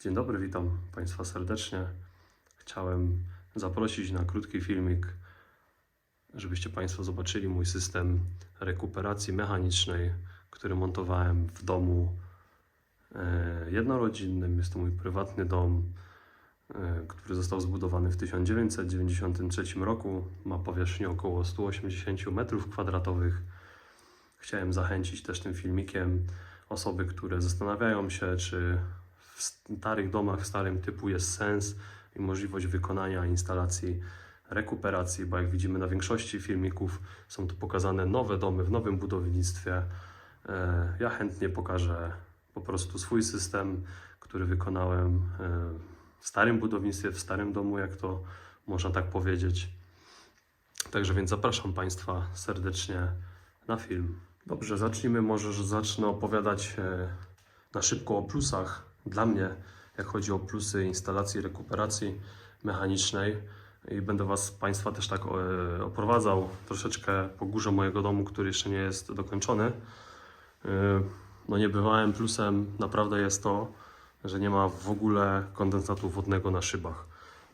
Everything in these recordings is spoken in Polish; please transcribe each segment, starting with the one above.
Dzień dobry, witam Państwa serdecznie. Chciałem zaprosić na krótki filmik, żebyście Państwo zobaczyli mój system rekuperacji mechanicznej, który montowałem w domu e, jednorodzinnym. Jest to mój prywatny dom, e, który został zbudowany w 1993 roku. Ma powierzchnię około 180 m2. Chciałem zachęcić też tym filmikiem osoby, które zastanawiają się, czy w starych domach, w starym typu jest sens i możliwość wykonania instalacji rekuperacji, bo jak widzimy na większości filmików są tu pokazane nowe domy w nowym budownictwie. E, Ja chętnie pokażę po prostu swój system, który wykonałem e, w starym budownictwie, w starym domu, jak to można tak powiedzieć. Także więc zapraszam Państwa serdecznie na film. Dobrze, zacznijmy może, że zacznę opowiadać e, na szybko o plusach dla mnie, jak chodzi o plusy instalacji rekuperacji mechanicznej i będę Was, Państwa też tak e, oprowadzał troszeczkę po górze mojego domu, który jeszcze nie jest dokończony. E, No niebywałym plusem naprawdę jest to, że nie ma w ogóle kondensatu wodnego na szybach.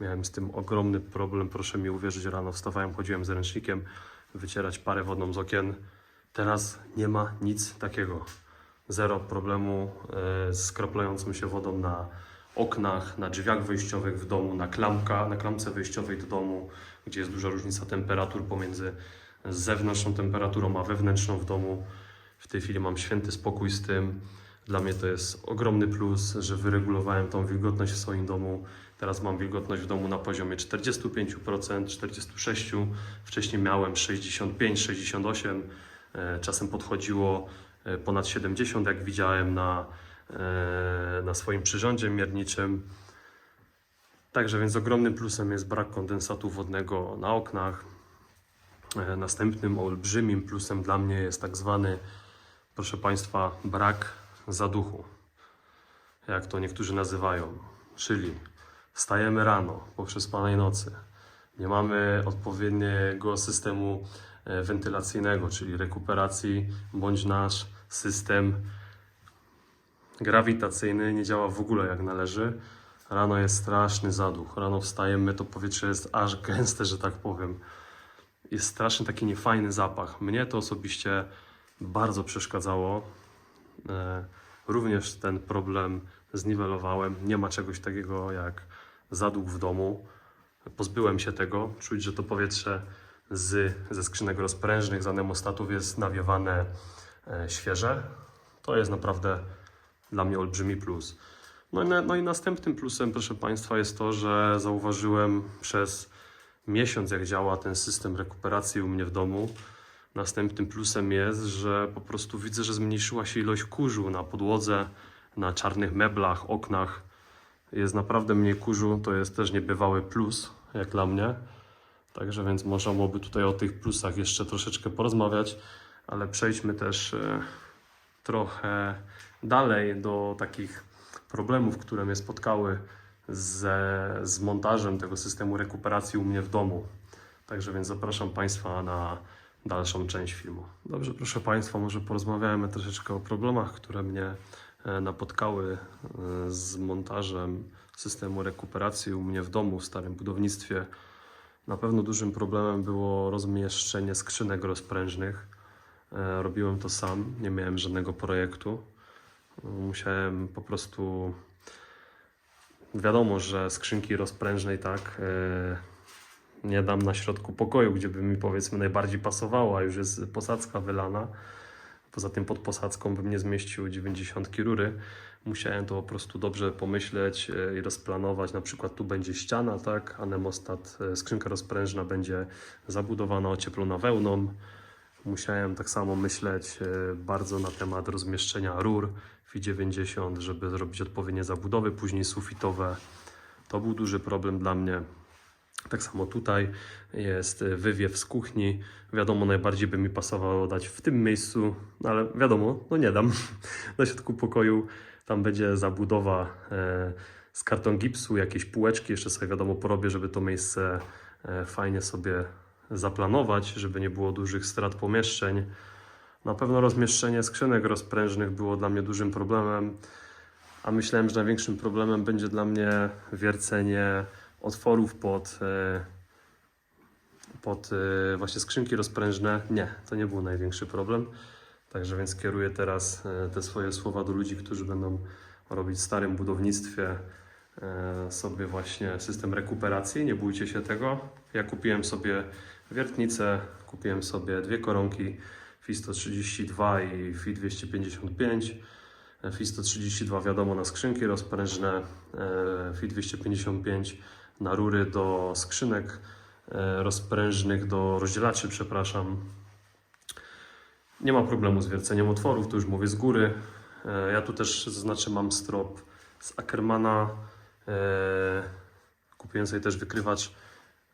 Miałem z tym ogromny problem, proszę mi uwierzyć, rano wstawałem, chodziłem z ręcznikiem, wycierać parę wodną z okien. Teraz nie ma nic takiego. Zero problemu e, z kroplającą się wodą na oknach, na drzwiach wejściowych w domu, na, klamka, na klamce wejściowej do domu, gdzie jest duża różnica temperatur pomiędzy zewnętrzną temperaturą a wewnętrzną w domu. W tej chwili mam święty spokój z tym. Dla mnie to jest ogromny plus, że wyregulowałem tą wilgotność w swoim domu. Teraz mam wilgotność w domu na poziomie 45%, 46%. Wcześniej miałem 65, 68. E, Czasem podchodziło ponad 70, jak widziałem na, e, na swoim przyrządzie mierniczym. Także więc ogromnym plusem jest brak kondensatu wodnego na oknach. E, Następnym olbrzymim plusem dla mnie jest tak zwany, proszę Państwa, brak zaduchu, jak to niektórzy nazywają. Czyli wstajemy rano po przespanej nocy, nie mamy odpowiedniego systemu e, wentylacyjnego, czyli rekuperacji, bądź nasz system grawitacyjny nie działa w ogóle jak należy. Rano jest straszny zaduch. Rano wstajemy, to powietrze jest aż gęste, że tak powiem. Jest straszny taki niefajny zapach. Mnie to osobiście bardzo przeszkadzało. E, Również ten problem zniwelowałem. Nie ma czegoś takiego jak zaduch w domu. Pozbyłem się tego. Czuć, że to powietrze z, ze skrzynek rozprężnych, z anemostatów jest nawiewane świeże. To jest naprawdę dla mnie olbrzymi plus. No i, na, no i następnym plusem, proszę Państwa, jest to, że zauważyłem przez miesiąc, jak działa ten system rekuperacji u mnie w domu. Następnym plusem jest, że po prostu widzę, że zmniejszyła się ilość kurzu na podłodze, na czarnych meblach, oknach. Jest naprawdę mniej kurzu, to jest też niebywały plus, jak dla mnie. Także więc można byłoby tutaj o tych plusach jeszcze troszeczkę porozmawiać, ale przejdźmy też e, trochę dalej do takich problemów, które mnie spotkały ze, z montażem tego systemu rekuperacji u mnie w domu. Także więc zapraszam Państwa na dalszą część filmu. Dobrze, proszę Państwa, może porozmawiajmy troszeczkę o problemach, które mnie e, napotkały e, z montażem systemu rekuperacji u mnie w domu, w starym budownictwie. Na pewno dużym problemem było rozmieszczenie skrzynek rozprężnych. E, Robiłem to sam, nie miałem żadnego projektu. Musiałem po prostu. Wiadomo, że skrzynki rozprężnej tak e, nie dam na środku pokoju, gdzie by mi powiedzmy najbardziej pasowało, a już jest posadzka wylana. Poza tym pod posadzką bym nie zmieścił 90 rury. Musiałem to po prostu dobrze pomyśleć e, i rozplanować. Na przykład tu będzie ściana, tak? Anemostat, skrzynka rozprężna będzie zabudowana, ocieplona wełną. Musiałem tak samo myśleć e, bardzo na temat rozmieszczenia rur FI90, żeby zrobić odpowiednie zabudowy, później sufitowe. To był duży problem dla mnie. Tak samo tutaj jest wywiew z kuchni. Wiadomo, najbardziej by mi pasowało dać w tym miejscu, no ale wiadomo, no nie dam. Na środku pokoju tam będzie zabudowa e, z karton gipsu, jakieś półeczki, jeszcze sobie wiadomo porobię, żeby to miejsce e, fajnie sobie zaplanować, żeby nie było dużych strat pomieszczeń. Na pewno rozmieszczenie skrzynek rozprężnych było dla mnie dużym problemem. a myślałem, że największym problemem będzie dla mnie wiercenie otworów pod, e, pod e, właśnie skrzynki rozprężne. Nie, to nie był największy problem. Także więc kieruję teraz e, te swoje słowa do ludzi, którzy będą robić w starym budownictwie sobie właśnie system rekuperacji. Nie bójcie się tego. Ja kupiłem sobie wiertnicę, kupiłem sobie dwie koronki FI 132 i FI 255. E, FI 132 wiadomo na skrzynki rozprężne, e, FI 255 na rury do skrzynek e, rozprężnych, do rozdzielaczy, przepraszam. Nie ma problemu z wierceniem otworów, to już mówię z góry. E, Ja tu też zaznaczę, mam strop z Ackermana. Kupiłem sobie też wykrywacz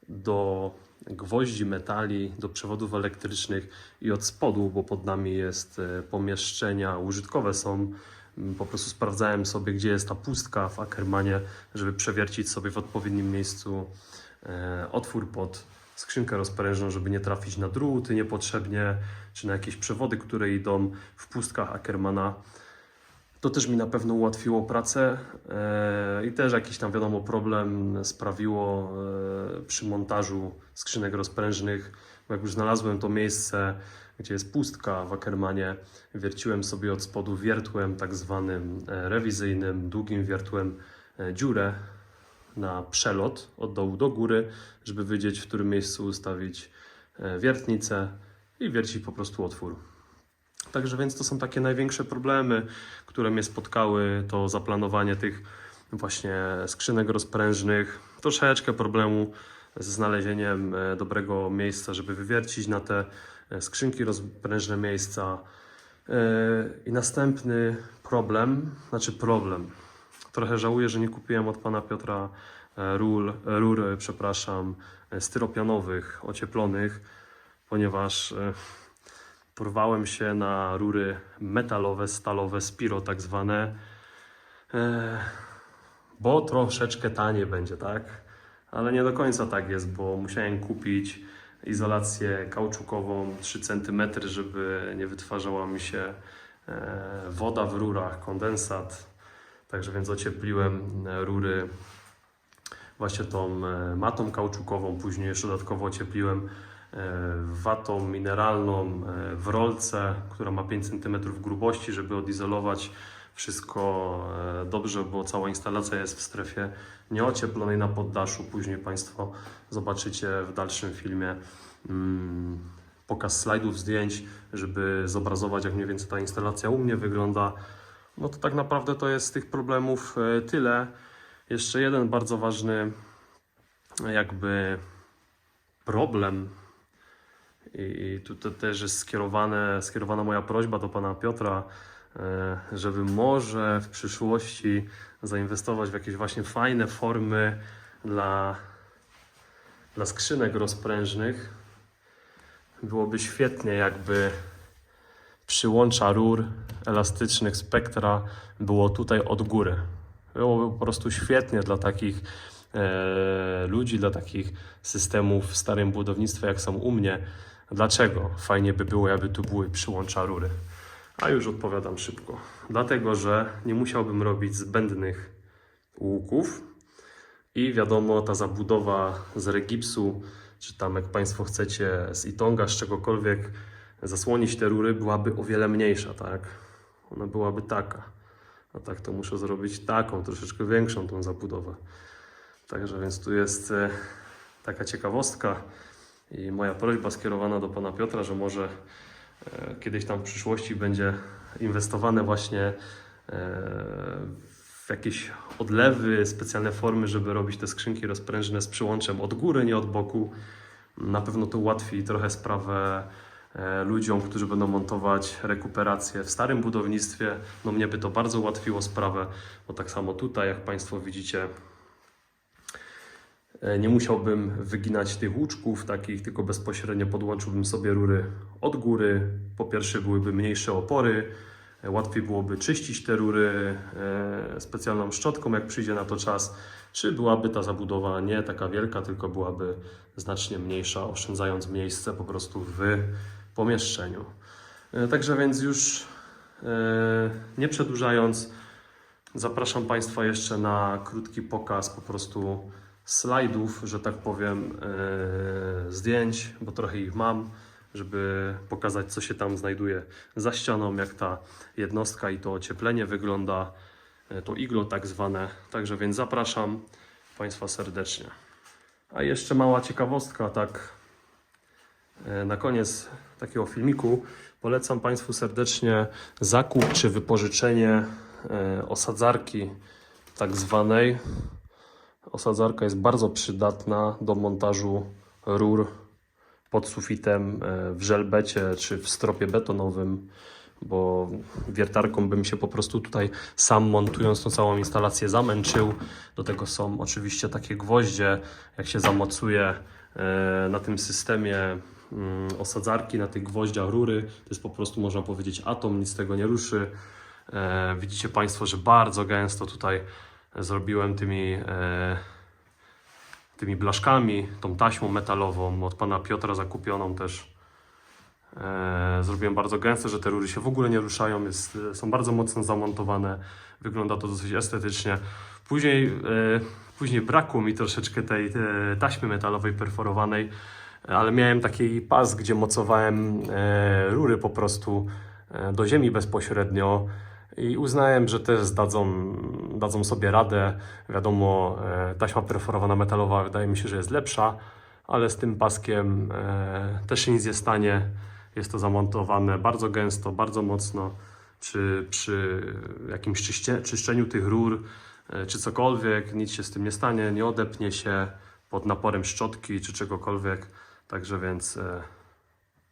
do gwoździ, metali, do przewodów elektrycznych i od spodu, bo pod nami jest e, pomieszczenia użytkowe są. Mm, Po prostu sprawdzałem sobie, gdzie jest ta pustka w Ackermanie, żeby przewiercić sobie w odpowiednim miejscu e, otwór pod skrzynkę rozprężną, żeby nie trafić na druty niepotrzebnie, czy na jakieś przewody, które idą w pustkach Ackermana. To też mi na pewno ułatwiło pracę e, i też jakiś tam wiadomo problem sprawiło e, przy montażu skrzynek rozprężnych. Bo jak już znalazłem to miejsce, gdzie jest pustka w Ackermanie, wierciłem sobie od spodu wiertłem tak zwanym e, rewizyjnym, długim wiertłem dziurę na przelot od dołu do góry, żeby wiedzieć w którym miejscu ustawić wiertnicę i wiercić po prostu otwór. Także więc to są takie największe problemy, które mnie spotkały, to zaplanowanie tych właśnie skrzynek rozprężnych, troszeczkę problemu ze znalezieniem e, dobrego miejsca, żeby wywiercić na te e, skrzynki rozprężne miejsca. E, I następny problem, znaczy problem. Trochę żałuję, że nie kupiłem od pana Piotra rur, rur przepraszam, styropianowych, ocieplonych, ponieważ porwałem się na rury metalowe, stalowe, spiro tak zwane, e, bo troszeczkę taniej będzie, tak? Ale nie do końca tak jest, bo musiałem kupić izolację kauczukową 3 cm, żeby nie wytwarzała mi się e, woda w rurach, kondensat. Także więc ociepliłem e, rury właśnie tą matą kauczukową, później jeszcze dodatkowo ociepliłem watą mineralną e, w rolce, która ma 5 cm grubości, żeby odizolować wszystko e, dobrze, bo cała instalacja jest w strefie nieocieplonej na poddaszu. Później Państwo zobaczycie w dalszym filmie mm, pokaz slajdów, zdjęć, żeby zobrazować jak mniej więcej ta instalacja u mnie wygląda. No to tak naprawdę to jest tych problemów e, tyle. Jeszcze jeden bardzo ważny jakby problem i tutaj też jest skierowane, skierowana moja prośba do pana Piotra, e, żeby może w przyszłości zainwestować w jakieś właśnie fajne formy dla, dla skrzynek rozprężnych. Byłoby świetnie, jakby przyłącza rur elastycznych spektra było tutaj od góry. Byłoby po prostu świetnie dla takich e, ludzi, dla takich systemów w starym budownictwie, jak są u mnie. Dlaczego fajnie by było, jakby tu były przyłącza rury? A już odpowiadam szybko. Dlatego, że nie musiałbym robić zbędnych łuków i wiadomo, ta zabudowa z regipsu, czy tam jak Państwo chcecie z itonga, z czegokolwiek zasłonić te rury, byłaby o wiele mniejsza, tak? Ona byłaby taka. A tak to muszę zrobić taką, troszeczkę większą tą zabudowę. Także więc tu jest e, taka ciekawostka i moja prośba skierowana do pana Piotra, że może e, kiedyś tam w przyszłości będzie inwestowane właśnie e, w jakieś odlewy, specjalne formy, żeby robić te skrzynki rozprężne z przyłączem od góry, nie od boku. Na pewno to ułatwi trochę sprawę e, ludziom, którzy będą montować rekuperację w starym budownictwie. No mnie by to bardzo ułatwiło sprawę, bo tak samo tutaj, jak Państwo widzicie, nie musiałbym wyginać tych łuczków takich, tylko bezpośrednio podłączyłbym sobie rury od góry. Po pierwsze byłyby mniejsze opory, e, łatwiej byłoby czyścić te rury e, specjalną szczotką, jak przyjdzie na to czas. Czy byłaby ta zabudowa nie taka wielka, tylko byłaby znacznie mniejsza, oszczędzając miejsce po prostu w pomieszczeniu. E, Także więc już e, nie przedłużając, Zapraszam Państwa jeszcze na krótki pokaz po prostu slajdów, że tak powiem, e, zdjęć, bo trochę ich mam, żeby pokazać, co się tam znajduje za ścianą, jak ta jednostka i to ocieplenie wygląda, e, to iglo tak zwane. Także więc zapraszam Państwa serdecznie. A jeszcze mała ciekawostka, tak e, na koniec takiego filmiku polecam Państwu serdecznie zakup czy wypożyczenie osadzarki tak zwanej. Osadzarka jest bardzo przydatna do montażu rur pod sufitem e, w żelbecie czy w stropie betonowym, bo wiertarką bym się po prostu tutaj sam montując tą całą instalację zamęczył. Do tego są oczywiście takie gwoździe, jak się zamocuje e, na tym systemie mm, osadzarki, na tych gwoździach rury. To jest po prostu, można powiedzieć, atom, nic z tego nie ruszy. E, Widzicie Państwo, że bardzo gęsto tutaj zrobiłem tymi e, tymi blaszkami, tą taśmą metalową od pana Piotra zakupioną też. E, zrobiłem bardzo gęste, że te rury się w ogóle nie ruszają, jest, e, są bardzo mocno zamontowane, wygląda to dosyć estetycznie. Później, później brakło mi troszeczkę tej taśmy metalowej perforowanej, ale miałem taki pas, gdzie mocowałem rury po prostu do ziemi bezpośrednio i uznałem, że też dadzą, dadzą sobie radę. Wiadomo, e, taśma perforowana metalowa wydaje mi się, że jest lepsza, ale z tym paskiem e, też się nic nie stanie. Jest to zamontowane bardzo gęsto, bardzo mocno. Przy, przy jakimś czyście, czyszczeniu tych rur e, czy cokolwiek, nic się z tym nie stanie, nie odepnie się pod naporem szczotki czy czegokolwiek. Także więc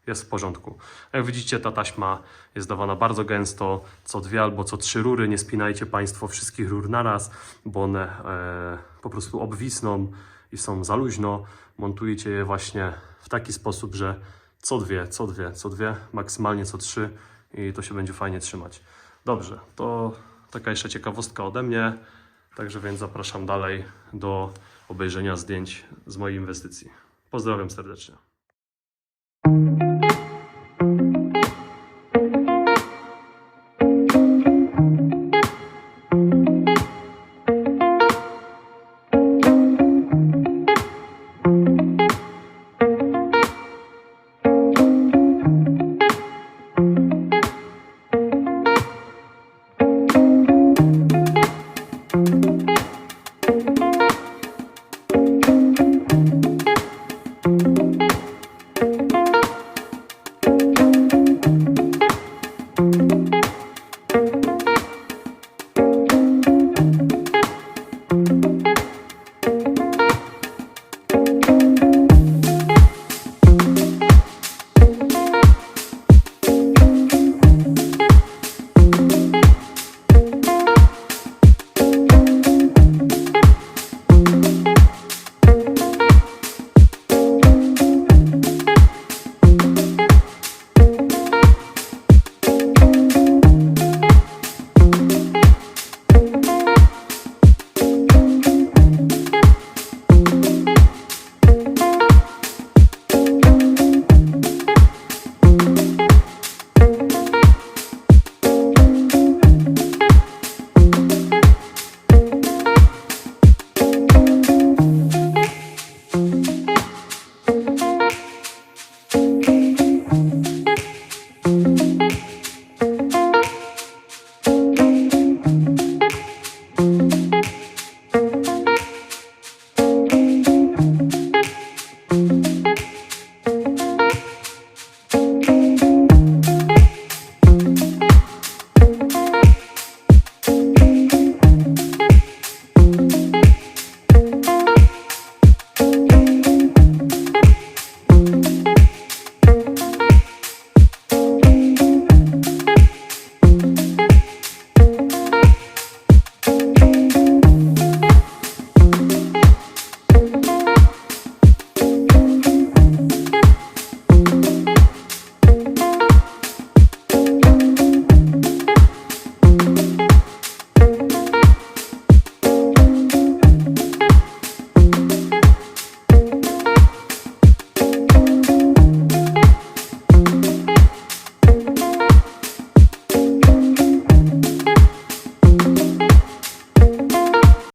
jest w porządku. Jak widzicie, ta taśma jest dawana bardzo gęsto, co dwie albo co trzy rury. Nie spinajcie Państwo wszystkich rur naraz, bo one e, po prostu obwisną i są za luźno. Montujcie je właśnie w taki sposób, że co dwie, co dwie, co dwie, maksymalnie co trzy i to się będzie fajnie trzymać. Dobrze, to taka jeszcze ciekawostka ode mnie. Także więc zapraszam dalej do obejrzenia zdjęć z mojej inwestycji. Pozdrawiam serdecznie.